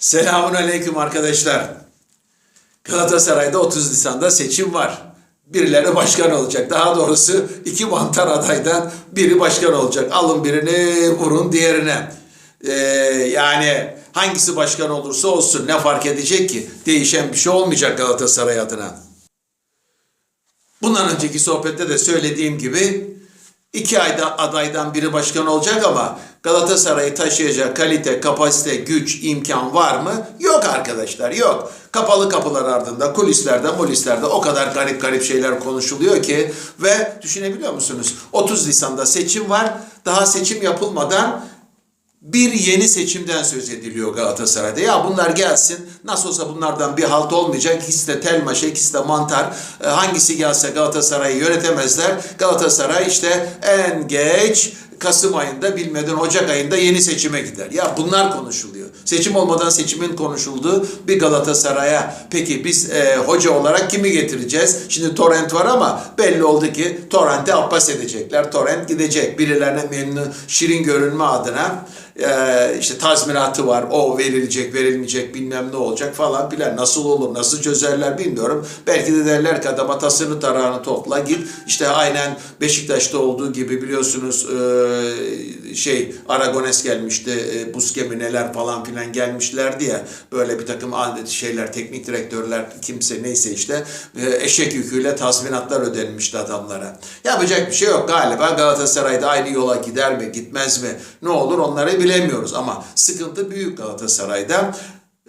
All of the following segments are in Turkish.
Selamun Aleyküm arkadaşlar. Galatasaray'da 30 Nisan'da seçim var. Birileri başkan olacak. Daha doğrusu iki mantar adaydan biri başkan olacak. Alın birini vurun diğerine. Ee, yani hangisi başkan olursa olsun ne fark edecek ki? Değişen bir şey olmayacak Galatasaray adına. Bundan önceki sohbette de söylediğim gibi iki ayda adaydan biri başkan olacak ama Galatasaray'ı taşıyacak kalite, kapasite, güç, imkan var mı? Yok arkadaşlar yok. Kapalı kapılar ardında, kulislerde, mulislerde o kadar garip garip şeyler konuşuluyor ki ve düşünebiliyor musunuz? 30 Nisan'da seçim var. Daha seçim yapılmadan bir yeni seçimden söz ediliyor Galatasaray'da. Ya bunlar gelsin. Nasıl olsa bunlardan bir halt olmayacak. İkisi de tel maşa, ikisi de mantar. E, hangisi gelse Galatasaray'ı yönetemezler. Galatasaray işte en geç Kasım ayında bilmeden Ocak ayında yeni seçime gider. Ya bunlar konuşuluyor. Seçim olmadan seçimin konuşulduğu bir Galatasaray'a. Peki biz e, hoca olarak kimi getireceğiz? Şimdi Torrent var ama belli oldu ki Torrent'i Abbas edecekler. Torrent gidecek. Birilerine memnun, şirin görünme adına e, işte tazminatı var. O verilecek, verilmeyecek, bilmem ne olacak falan filan. Nasıl olur, nasıl çözerler bilmiyorum. Belki de derler ki adama tasını tarağını topla git. İşte aynen Beşiktaş'ta olduğu gibi biliyorsunuz e, şey Aragones gelmişti. E, Buskemi neler falan filan gelmişlerdi ya. Böyle bir takım şeyler, teknik direktörler kimse neyse işte e, eşek yüküyle tazminatlar ödenmişti adamlara. Yapacak bir şey yok galiba Galatasaray'da aynı yola gider mi, gitmez mi? Ne olur onları bilemiyoruz ama sıkıntı büyük Galatasaray'da.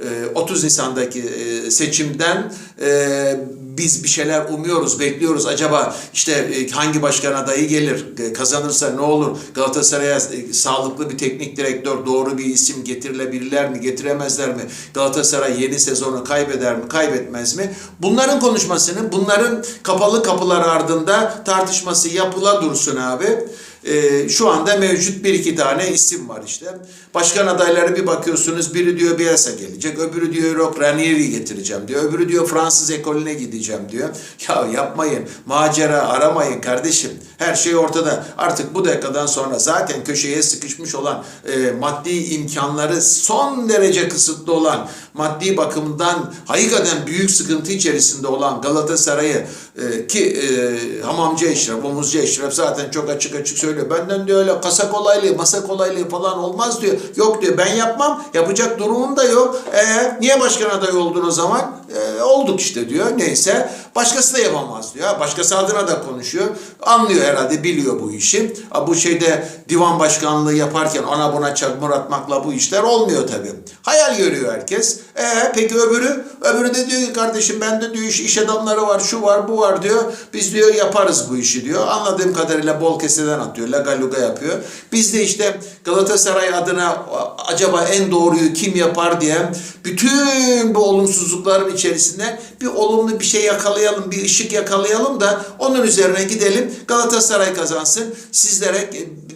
E, 30 Nisan'daki e, seçimden e, biz bir şeyler umuyoruz, bekliyoruz. Acaba işte e, hangi başkan adayı gelir, kazanırsa ne olur? Galatasaray'a e, sağlıklı bir teknik direktör, doğru bir isim getirilebilirler mi, getiremezler mi? Galatasaray yeni sezonu kaybeder mi, kaybetmez mi? Bunların konuşmasını, bunların kapalı kapılar ardında tartışması yapıla dursun abi. Ee, şu anda mevcut bir iki tane isim var işte. Başkan adayları bir bakıyorsunuz biri diyor Bielsa gelecek, öbürü diyor yok Ranieri getireceğim diyor, öbürü diyor Fransız ekolüne gideceğim diyor. Ya yapmayın, macera aramayın kardeşim. Her şey ortada. Artık bu dakikadan sonra zaten köşeye sıkışmış olan e, maddi imkanları son derece kısıtlı olan maddi bakımdan hakikaten büyük sıkıntı içerisinde olan Galatasaray'ı e, ki e, hamamcı Eşref, omuzcu Eşref zaten çok açık açık söylüyor. Benden diyor öyle kasa kolaylığı, masa kolaylığı falan olmaz diyor. Yok diyor ben yapmam. Yapacak durumum da yok. E, niye başkan adayı oldun o zaman? E, olduk işte diyor. Neyse. Başkası da yapamaz diyor. Başkası adına da konuşuyor. Anlıyor herhalde, biliyor bu işi. Bu şeyde divan başkanlığı yaparken ona buna çakmur atmakla bu işler olmuyor tabii. Hayal görüyor herkes. E peki öbürü? Öbürü de diyor ki kardeşim bende diyor iş, iş adamları var, şu var, bu var diyor. Biz diyor yaparız bu işi diyor. Anladığım kadarıyla bol keseden atıyor. Lagaluga yapıyor. Biz de işte Galatasaray adına acaba en doğruyu kim yapar diye bütün bu olumsuzlukların içerisinde bir olumlu bir şey yakalayalım, bir ışık yakalayalım da onun üzerine gidelim. Galatasaray kazansın. Sizlere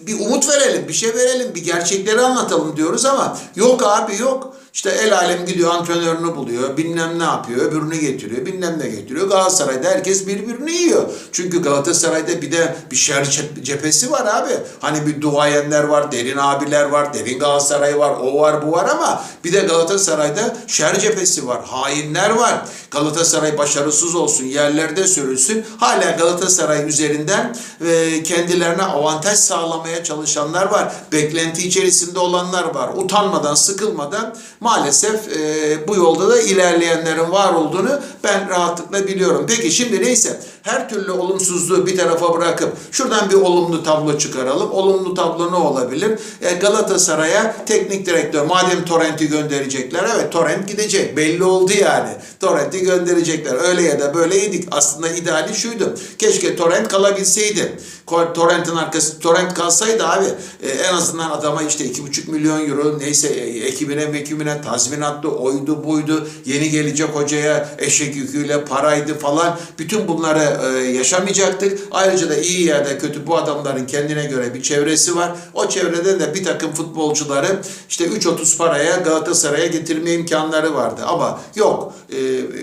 bir umut verelim, bir şey verelim, bir gerçekleri anlatalım diyoruz ama yok abi yok. İşte el alem gidiyor antrenörünü buluyor, bilmem ne yapıyor, öbürünü getiriyor, bilmem ne getiriyor. Galatasaray'da herkes birbirini yiyor. Çünkü Galatasaray'da bir de bir şer cep- cephesi var abi. Hani bir duayenler var, derin abiler var, derin Galatasaray var, o var, bu var ama bir de Galatasaray'da şer cephesi var, hainler var. Galatasaray başarısız olsun, yerlerde sürülsün. Hala Galatasaray üzerinden e, kendilerine avantaj sağlamaya çalışanlar var. Beklenti içerisinde olanlar var. Utanmadan, sıkılmadan maalesef e, bu yolda da ilerleyenlerin var olduğunu ben rahatlıkla biliyorum. Peki şimdi neyse her türlü olumsuzluğu bir tarafa bırakıp şuradan bir olumlu tablo çıkaralım. Olumlu tablo ne olabilir? E, Galatasaray'a teknik direktör madem Torrent'i gönderecekler evet Torrent gidecek. Belli oldu yani. Torrent'i gönderecekler. Öyle ya da böyle yedik. Aslında ideali şuydu. Keşke Torrent kalabilseydi. Torrent'in arkası Torrent kalsaydı abi e, en azından adama işte 2,5 milyon euro neyse e, ekibine ekibine tazminatlı oydu buydu yeni gelecek hocaya eşek yüküyle paraydı falan bütün bunları e, yaşamayacaktık. Ayrıca da iyi da kötü bu adamların kendine göre bir çevresi var. O çevrede de bir takım futbolcuları işte 3.30 paraya Galatasaray'a getirme imkanları vardı. Ama yok e,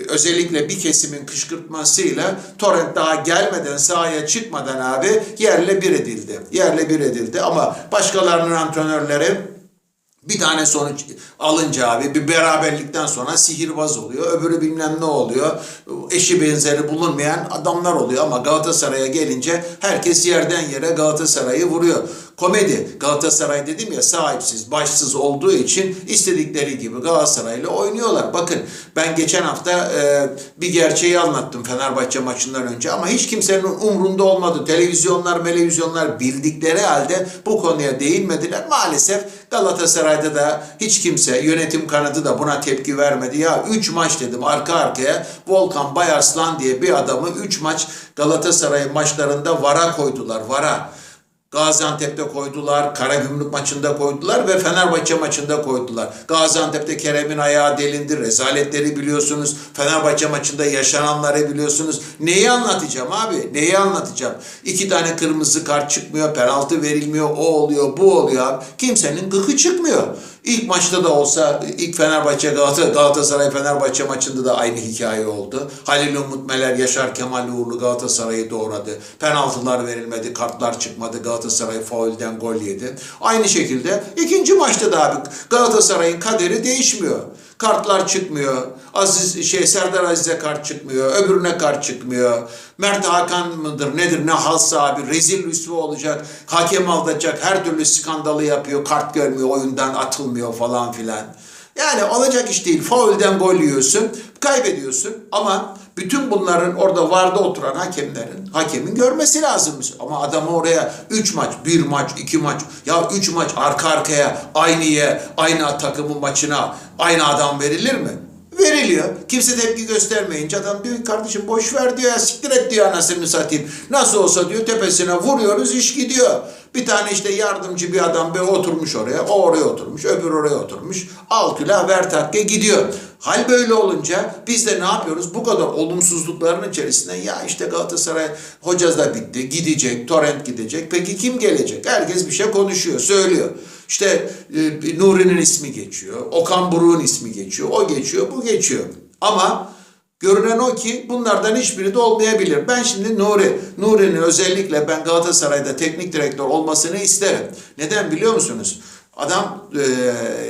özellikle bir kesimin kışkırtmasıyla Torrent daha gelmeden sahaya çıkmadan abi yerle bir edildi. Yerle bir edildi ama başkalarının antrenörleri Bir tane sonuç alınca abi bir beraberlikten sonra sihirbaz oluyor. Öbürü bilmem ne oluyor. Eşi benzeri bulunmayan adamlar oluyor ama Galatasaray'a gelince herkes yerden yere Galatasaray'ı vuruyor. Komedi Galatasaray dedim ya sahipsiz, başsız olduğu için istedikleri gibi Galatasaray'la oynuyorlar. Bakın ben geçen hafta e, bir gerçeği anlattım Fenerbahçe maçından önce ama hiç kimsenin umrunda olmadı. Televizyonlar, televizyonlar bildikleri halde bu konuya değinmediler. Maalesef Galatasaray'da da hiç kimse yönetim kanadı da buna tepki vermedi. Ya 3 maç dedim arka arkaya Volkan Bayarslan diye bir adamı 3 maç Galatasaray maçlarında vara koydular. Vara. Gaziantep'te koydular, Karagümrük maçında koydular ve Fenerbahçe maçında koydular. Gaziantep'te Kerem'in ayağı delindi, rezaletleri biliyorsunuz. Fenerbahçe maçında yaşananları biliyorsunuz. Neyi anlatacağım abi? Neyi anlatacağım? İki tane kırmızı kart çıkmıyor, penaltı verilmiyor, o oluyor, bu oluyor abi. Kimsenin gıkı çıkmıyor. İlk maçta da olsa ilk Fenerbahçe Galatasaray, Galatasaray Fenerbahçe maçında da aynı hikaye oldu. Halil Umut Meler, Yaşar Kemal Uğurlu Galatasaray'ı doğradı. Penaltılar verilmedi, kartlar çıkmadı. Galatasaray faulden gol yedi. Aynı şekilde ikinci maçta da abi Galatasaray'ın kaderi değişmiyor. Kartlar çıkmıyor. Aziz şey Serdar Aziz'e kart çıkmıyor. Öbürüne kart çıkmıyor. Mert Hakan mıdır nedir ne halsa abi rezil rüsva olacak. Hakem aldatacak. Her türlü skandalı yapıyor. Kart görmüyor. Oyundan atılmıyor falan filan. Yani olacak iş değil. Faulden gol yiyorsun. Kaybediyorsun. Ama bütün bunların orada varda oturan hakemlerin, hakemin görmesi lazım. Ama adamı oraya 3 maç, 1 maç, 2 maç, ya 3 maç arka arkaya aynı ye, aynı takımın maçına aynı adam verilir mi? Veriliyor. Kimse tepki göstermeyince adam diyor ki, kardeşim boş ver diyor ya siktir et diyor anasını satayım. Nasıl olsa diyor tepesine vuruyoruz iş gidiyor. Bir tane işte yardımcı bir adam bir oturmuş oraya. O oraya oturmuş. Öbür oraya oturmuş. Al külah ver takke gidiyor. Hal böyle olunca biz de ne yapıyoruz? Bu kadar olumsuzlukların içerisinde ya işte Galatasaray hocası da bitti. Gidecek. Torrent gidecek. Peki kim gelecek? Herkes bir şey konuşuyor. Söylüyor. İşte e, Nuri'nin ismi geçiyor. Okan Buruk'un ismi geçiyor. O geçiyor. Bu geçiyor. Ama Görünen o ki bunlardan hiçbiri de olmayabilir. Ben şimdi Nuri, Nuri'nin özellikle ben Galatasaray'da teknik direktör olmasını isterim. Neden biliyor musunuz? Adam e,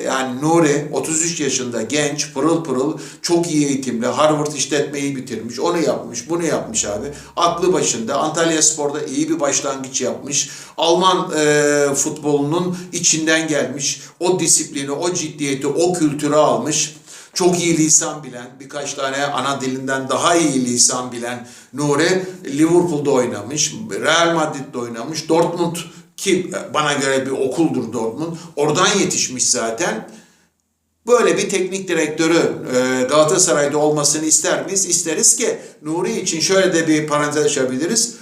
yani Nuri 33 yaşında genç pırıl pırıl çok iyi eğitimli Harvard işletmeyi bitirmiş onu yapmış bunu yapmış abi aklı başında Antalya Spor'da iyi bir başlangıç yapmış Alman e, futbolunun içinden gelmiş o disiplini o ciddiyeti o kültürü almış çok iyi lisan bilen, birkaç tane ana dilinden daha iyi lisan bilen Nuri Liverpool'da oynamış, Real Madrid'de oynamış, Dortmund ki bana göre bir okuldur Dortmund. Oradan yetişmiş zaten. Böyle bir teknik direktörü e, Galatasaray'da olmasını ister miyiz? İsteriz ki Nuri için şöyle de bir parantez açabiliriz.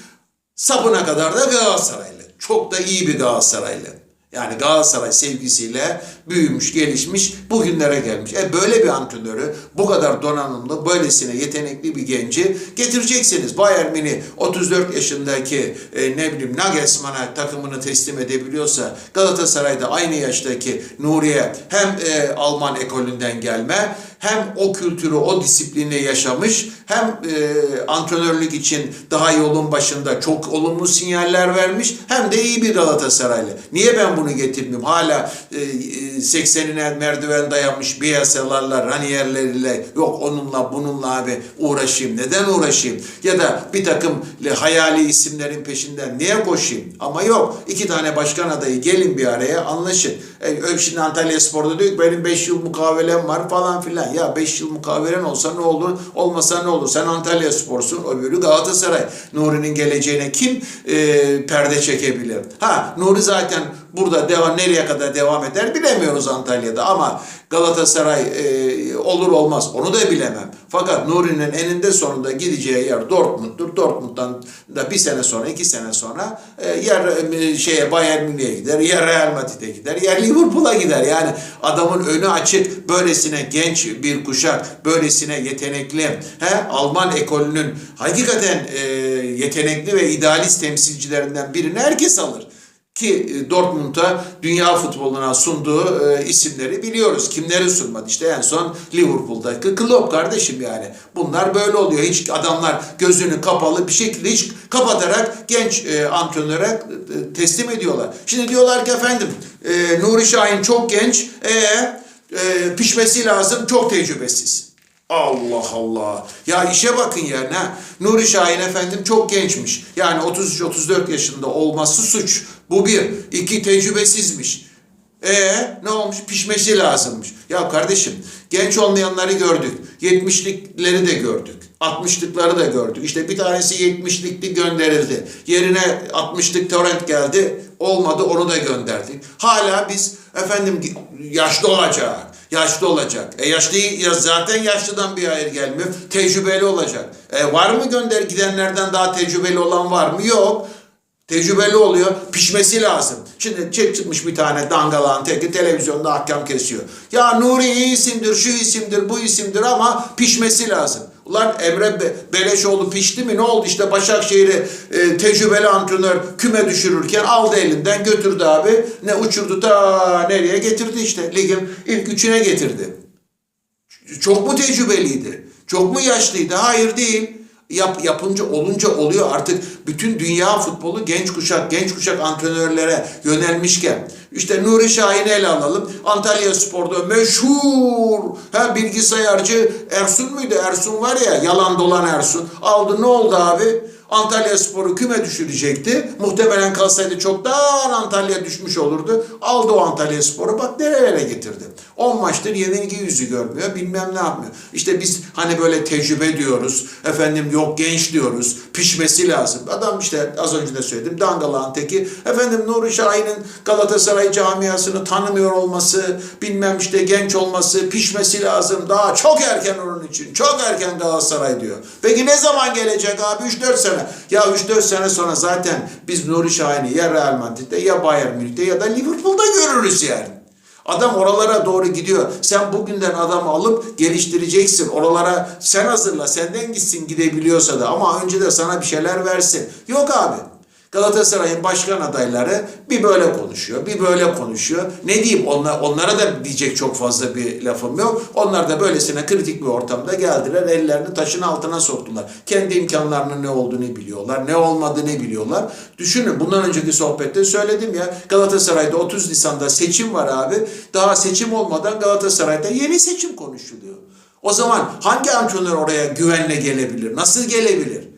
Sapına kadar da Galatasaraylı. Çok da iyi bir Galatasaraylı. Yani Galatasaray sevgisiyle büyümüş, gelişmiş, bugünlere gelmiş. E böyle bir antrenörü, bu kadar donanımlı, böylesine yetenekli bir genci getireceksiniz. Bayern Münih 34 yaşındaki e, ne bileyim Nagelsmann'a takımını teslim edebiliyorsa Galatasaray'da aynı yaştaki Nuriye hem e, Alman ekolünden gelme hem o kültürü, o disiplinle yaşamış, hem e, antrenörlük için daha yolun başında çok olumlu sinyaller vermiş, hem de iyi bir Galatasaraylı. Niye ben bunu getirmiyorum? Hala e, 80'ine merdiven dayanmış Bielsalarla, Ranier'leriyle, yok onunla bununla abi uğraşayım. Neden uğraşayım? Ya da bir takım hayali isimlerin peşinden niye koşayım? Ama yok. iki tane başkan adayı gelin bir araya anlaşın. E, şimdi Antalya Spor'da diyor ki benim 5 yıl mukavelem var falan filan. Ya 5 yıl mukavelen olsa ne olur, olmasa ne olur? Sen Antalya Spor'sun, öbürü Galatasaray. Nuri'nin geleceğine kim e, perde çekebilir? Ha, Nuri zaten burada devam nereye kadar devam eder bilemiyoruz Antalya'da ama Galatasaray e, olur olmaz onu da bilemem. Fakat Nuri'nin eninde sonunda gideceği yer Dortmund'dur. Dortmund'dan da bir sene sonra, iki sene sonra e, yer e, şeye Bayern Münih'e gider, yer Real Madrid'e gider, yer Liverpool'a gider. Yani adamın önü açık, böylesine genç bir kuşak, böylesine yetenekli, he, Alman ekolünün hakikaten e, yetenekli ve idealist temsilcilerinden birini herkes alır. Ki e, Dortmund'a dünya futboluna sunduğu e, isimleri biliyoruz. Kimleri sunmadı? İşte en son Liverpool'daki Klopp kardeşim yani. Bunlar böyle oluyor. Hiç adamlar gözünü kapalı bir şekilde hiç kapatarak genç e, antrenöre e, teslim ediyorlar. Şimdi diyorlar ki efendim e, Nuri Şahin çok genç. E, e, pişmesi lazım. Çok tecrübesiz. Allah Allah. Ya işe bakın yani ha. Nuri Şahin efendim çok gençmiş. Yani 33-34 yaşında olması suç. Bu bir. İki tecrübesizmiş. E ne olmuş? Pişmesi lazımmış. Ya kardeşim genç olmayanları gördük. 70'likleri de gördük. 60'lıkları da gördük. İşte bir tanesi 70'likli gönderildi. Yerine 60'lık torrent geldi. Olmadı onu da gönderdik. Hala biz efendim yaşlı olacak. Yaşlı olacak. E yaşlı ya zaten yaşlıdan bir hayır gelmiyor. Tecrübeli olacak. E var mı gönder gidenlerden daha tecrübeli olan var mı? Yok. Tecrübeli oluyor. Pişmesi lazım. Şimdi çek çıkmış bir tane dangalağın teki televizyonda ahkam kesiyor. Ya Nuri iyi isimdir, şu isimdir, bu isimdir ama pişmesi lazım. Ulan Emre Be- Beleşoğlu pişti mi? Ne oldu işte Başakşehir'i e, tecrübeli antrenör küme düşürürken aldı elinden götürdü abi. Ne uçurdu ta nereye getirdi işte. Ligin ilk üçüne getirdi. Çok mu tecrübeliydi? Çok mu yaşlıydı? Hayır değil. Yap, yapınca olunca oluyor. Artık bütün dünya futbolu genç kuşak genç kuşak antrenörlere yönelmişken işte Nuri Şahin'i ele alalım. Antalya Spor'da meşhur ha bilgisayarcı Ersun muydu? Ersun var ya yalan dolan Ersun. Aldı ne oldu abi Antalya Spor'u küme düşürecekti. Muhtemelen kalsaydı çoktan Antalya düşmüş olurdu. Aldı o Antalya Spor'u bak nerelere getirdi. 10 maçtır yenilgi yüzü görmüyor. Bilmem ne yapmıyor. İşte biz hani böyle tecrübe diyoruz. Efendim yok genç diyoruz. Pişmesi lazım. Adam işte az önce de söyledim. Dangalağın teki. Efendim Nuri Şahin'in Galatasaray camiasını tanımıyor olması, bilmem işte genç olması, pişmesi lazım. Daha çok erken onun için. Çok erken Galatasaray diyor. Peki ne zaman gelecek abi? 3-4 sene. Ya 3-4 sene sonra zaten biz Nuri Şahin'i ya Real Madrid'de ya Bayern Münih'te ya da Liverpool'da görürüz yani. Adam oralara doğru gidiyor. Sen bugünden adamı alıp geliştireceksin. Oralara sen hazırla. Senden gitsin gidebiliyorsa da. Ama önce de sana bir şeyler versin. Yok abi. Galatasaray'ın başkan adayları bir böyle konuşuyor, bir böyle konuşuyor. Ne diyeyim onlar, onlara da diyecek çok fazla bir lafım yok. Onlar da böylesine kritik bir ortamda geldiler, ellerini taşın altına soktular. Kendi imkanlarının ne olduğunu biliyorlar, ne olmadığını biliyorlar. Düşünün bundan önceki sohbette söyledim ya Galatasaray'da 30 Nisan'da seçim var abi. Daha seçim olmadan Galatasaray'da yeni seçim konuşuluyor. O zaman hangi antrenör oraya güvenle gelebilir? Nasıl gelebilir?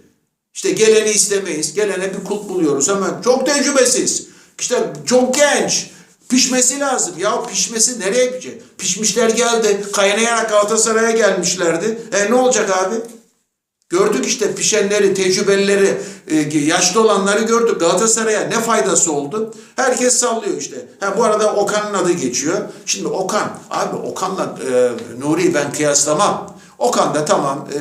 İşte geleni istemeyiz. Gelene bir kulp buluyoruz hemen. Çok tecrübesiz. İşte çok genç. Pişmesi lazım. Ya pişmesi nereye gidecek? Pişmişler geldi. Kaynayarak Galatasaray'a gelmişlerdi. E ne olacak abi? Gördük işte pişenleri, tecrübelileri, e, yaşlı olanları gördük. Galatasaray'a ne faydası oldu? Herkes sallıyor işte. Ha, bu arada Okan'ın adı geçiyor. Şimdi Okan, abi Okan'la e, Nuri'yi ben kıyaslamam. Okan da tamam e,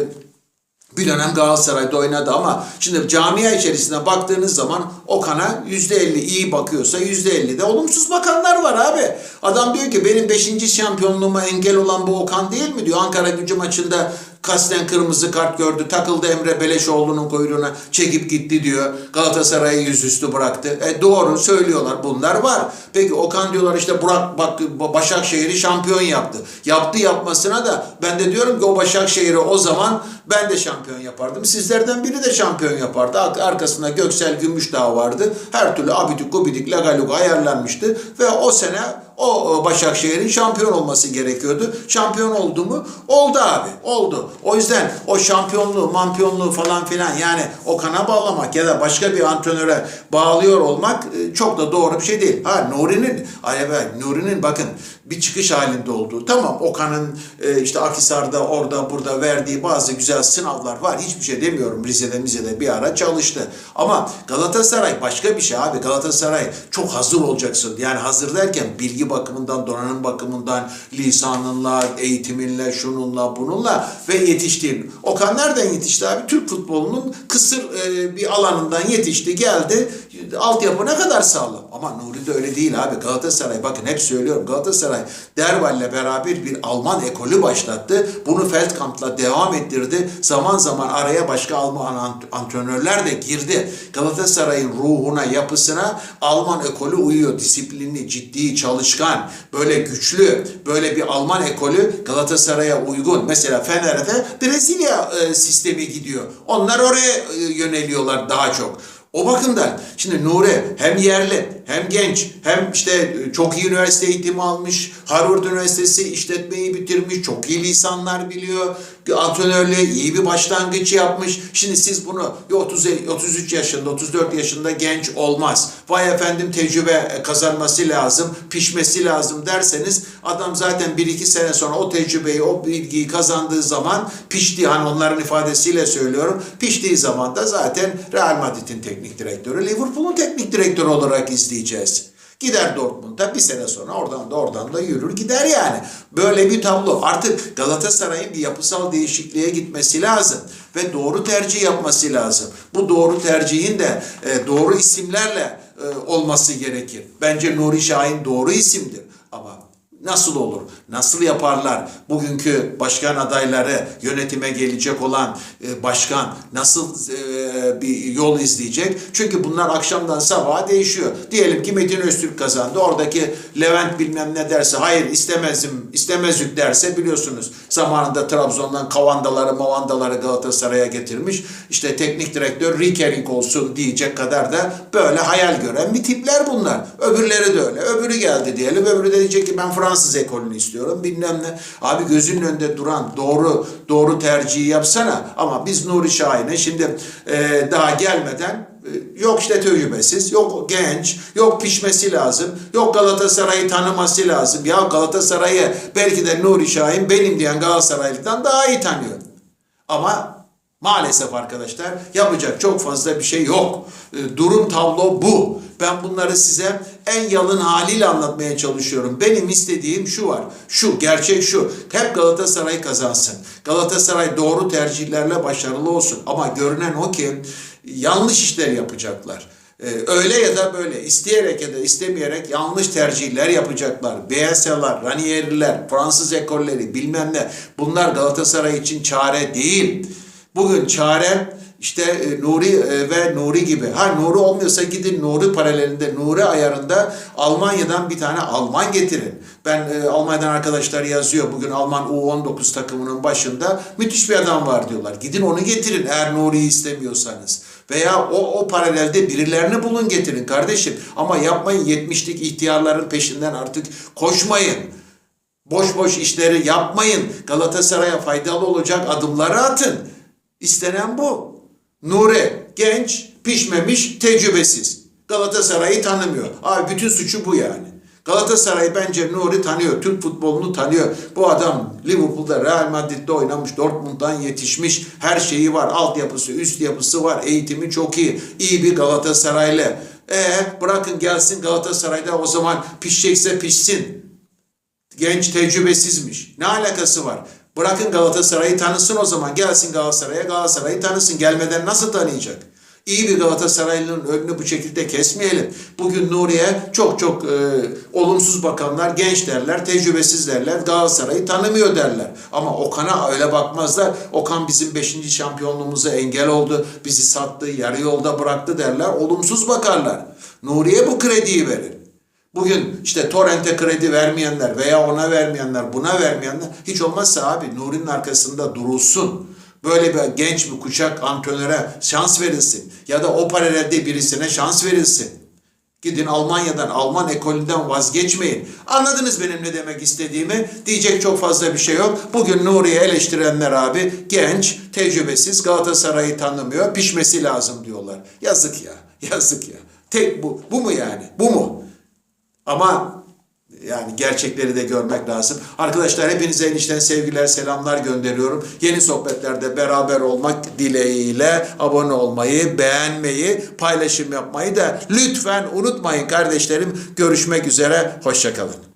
bir dönem Galatasaray'da oynadı ama şimdi camia içerisine baktığınız zaman Okan'a %50 iyi bakıyorsa %50 de olumsuz bakanlar var abi. Adam diyor ki benim 5. şampiyonluğuma engel olan bu Okan değil mi diyor. Ankara gücü maçında kasten kırmızı kart gördü. Takıldı Emre Beleşoğlu'nun kuyruğuna çekip gitti diyor. Galatasaray'ı yüzüstü bıraktı. E doğru söylüyorlar. Bunlar var. Peki Okan diyorlar işte Burak bak Başakşehir'i şampiyon yaptı. Yaptı yapmasına da ben de diyorum ki o Başakşehir'i o zaman ben de şampiyon yapardım. Sizlerden biri de şampiyon yapardı. Arkasında Göksel Gümüşdağ vardı. Her türlü abidik gubidik lagaluga ayarlanmıştı. Ve o sene o Başakşehir'in şampiyon olması gerekiyordu. Şampiyon oldu mu? Oldu abi. Oldu. O yüzden o şampiyonluğu, mampiyonluğu falan filan yani Okan'a bağlamak ya da başka bir antrenöre bağlıyor olmak e, çok da doğru bir şey değil. Ha Nuri'nin, Nuri'nin bakın bir çıkış halinde olduğu. Tamam Okan'ın e, işte Akhisar'da orada burada verdiği bazı güzel sınavlar var. Hiçbir şey demiyorum. Rize'de Mize'de bir ara çalıştı. Ama Galatasaray başka bir şey abi. Galatasaray çok hazır olacaksın. Yani hazır derken bilgi bakımından, donanım bakımından, lisanınla, eğitiminle, şununla, bununla ve yetiştiğin. Okan nereden yetişti abi? Türk futbolunun kısır e, bir alanından yetişti, geldi. Altyapı ne kadar sağlam. Ama Nuri de öyle değil abi. Galatasaray bakın hep söylüyorum. Galatasaray Derval'le beraber bir Alman ekolü başlattı. Bunu Feldkamp'la devam ettirdi. Zaman zaman araya başka Alman ant- antrenörler de girdi. Galatasaray'ın ruhuna, yapısına Alman ekolü uyuyor. Disiplinli, ciddi, çalışkan, böyle güçlü, böyle bir Alman ekolü Galatasaray'a uygun. Mesela Fener'de Brezilya e, sistemi gidiyor. Onlar oraya e, yöneliyorlar daha çok. O bakımdan şimdi Nuri hem yerli hem genç hem işte e, çok iyi üniversite eğitimi almış. Harvard Üniversitesi işletmeyi bitirmiş. Çok iyi lisanlar biliyor. Antrenörlüğe iyi bir başlangıç yapmış. Şimdi siz bunu ya 30, 33 yaşında 34 yaşında genç olmaz. Vay efendim tecrübe kazanması lazım, pişmesi lazım derseniz adam zaten 1-2 sene sonra o tecrübeyi, o bilgiyi kazandığı zaman pişti. Hani onların ifadesiyle söylüyorum. Piştiği zaman da zaten Real Madrid'in teknik direktörü, Liverpool'un teknik direktörü olarak izleyeceğiz. Gider Dortmund'a bir sene sonra oradan da oradan da yürür gider yani. Böyle bir tablo. Artık Galatasaray'ın bir yapısal değişikliğe gitmesi lazım. Ve doğru tercih yapması lazım. Bu doğru tercihin de e, doğru isimlerle e, olması gerekir. Bence Nuri Şahin doğru isimdir. Ama Nasıl olur? Nasıl yaparlar? Bugünkü başkan adayları, yönetime gelecek olan e, başkan nasıl e, bir yol izleyecek? Çünkü bunlar akşamdan sabaha değişiyor. Diyelim ki Metin Öztürk kazandı. Oradaki Levent bilmem ne derse, hayır istemezim, istemezük derse biliyorsunuz. Zamanında Trabzon'dan kavandaları, mavandaları Galatasaray'a getirmiş. İşte teknik direktör Rikering olsun diyecek kadar da böyle hayal gören bir tipler bunlar. Öbürleri de öyle. Öbürü geldi diyelim. Öbürü de diyecek ki ben Fransız ekolünü istiyorum bilmem ne. Abi gözünün önünde duran doğru doğru tercihi yapsana. Ama biz Nuri Şahin'e şimdi e, daha gelmeden e, yok işte tecrübesiz, yok genç, yok pişmesi lazım, yok Galatasaray'ı tanıması lazım. Ya Galatasaray'ı belki de Nuri Şahin benim diyen Galatasaraylı'dan daha iyi tanıyor. Ama maalesef arkadaşlar yapacak çok fazla bir şey yok. E, Durum tablo bu. Ben bunları size en yalın haliyle anlatmaya çalışıyorum. Benim istediğim şu var. Şu, gerçek şu. Hep Galatasaray kazansın. Galatasaray doğru tercihlerle başarılı olsun. Ama görünen o ki yanlış işler yapacaklar. Ee, öyle ya da böyle isteyerek ya da istemeyerek yanlış tercihler yapacaklar. BS'lar, Ranieri'ler, Fransız ekolleri bilmem ne. Bunlar Galatasaray için çare değil. Bugün çare işte e, Nuri e, ve Nuri gibi. Ha Nuri olmuyorsa gidin Nuri paralelinde, Nuri ayarında Almanya'dan bir tane Alman getirin. Ben e, Almanya'dan arkadaşlar yazıyor. Bugün Alman U19 takımının başında müthiş bir adam var diyorlar. Gidin onu getirin eğer Nuri'yi istemiyorsanız. Veya o, o paralelde birilerini bulun getirin kardeşim. Ama yapmayın 70'lik ihtiyarların peşinden artık koşmayın. Boş boş işleri yapmayın. Galatasaray'a faydalı olacak adımları atın. İstenen bu. Nuri genç, pişmemiş, tecrübesiz. Galatasaray'ı tanımıyor. Abi bütün suçu bu yani. Galatasaray bence Nuri tanıyor. Türk futbolunu tanıyor. Bu adam Liverpool'da, Real Madrid'de oynamış. Dortmund'dan yetişmiş. Her şeyi var. Altyapısı, üst yapısı var. Eğitimi çok iyi. İyi bir Galatasaraylı. E bırakın gelsin Galatasaray'da o zaman pişecekse pişsin. Genç tecrübesizmiş. Ne alakası var? Bırakın Galatasaray'ı tanısın o zaman. Gelsin Galatasaray'a Galatasaray'ı tanısın. Gelmeden nasıl tanıyacak? İyi bir Galatasaraylı'nın önünü bu şekilde kesmeyelim. Bugün Nuri'ye çok çok e, olumsuz bakanlar genç derler, tecrübesiz derler, Galatasaray'ı tanımıyor derler. Ama Okan'a öyle bakmazlar. Okan bizim 5. şampiyonluğumuza engel oldu, bizi sattı, yarı yolda bıraktı derler. Olumsuz bakarlar. Nuri'ye bu krediyi verin. Bugün işte torrente kredi vermeyenler veya ona vermeyenler, buna vermeyenler hiç olmazsa abi Nuri'nin arkasında durulsun. Böyle bir genç bir kuşak antrenöre şans verilsin. Ya da o paralelde birisine şans verilsin. Gidin Almanya'dan, Alman ekolünden vazgeçmeyin. Anladınız benim ne demek istediğimi? Diyecek çok fazla bir şey yok. Bugün Nuri'yi eleştirenler abi genç, tecrübesiz, Galatasaray'ı tanımıyor, pişmesi lazım diyorlar. Yazık ya, yazık ya. Tek bu, bu mu yani? Bu mu? Ama yani gerçekleri de görmek lazım. Arkadaşlar hepinize enişten sevgiler, selamlar gönderiyorum. Yeni sohbetlerde beraber olmak dileğiyle abone olmayı, beğenmeyi, paylaşım yapmayı da lütfen unutmayın kardeşlerim. Görüşmek üzere, hoşçakalın.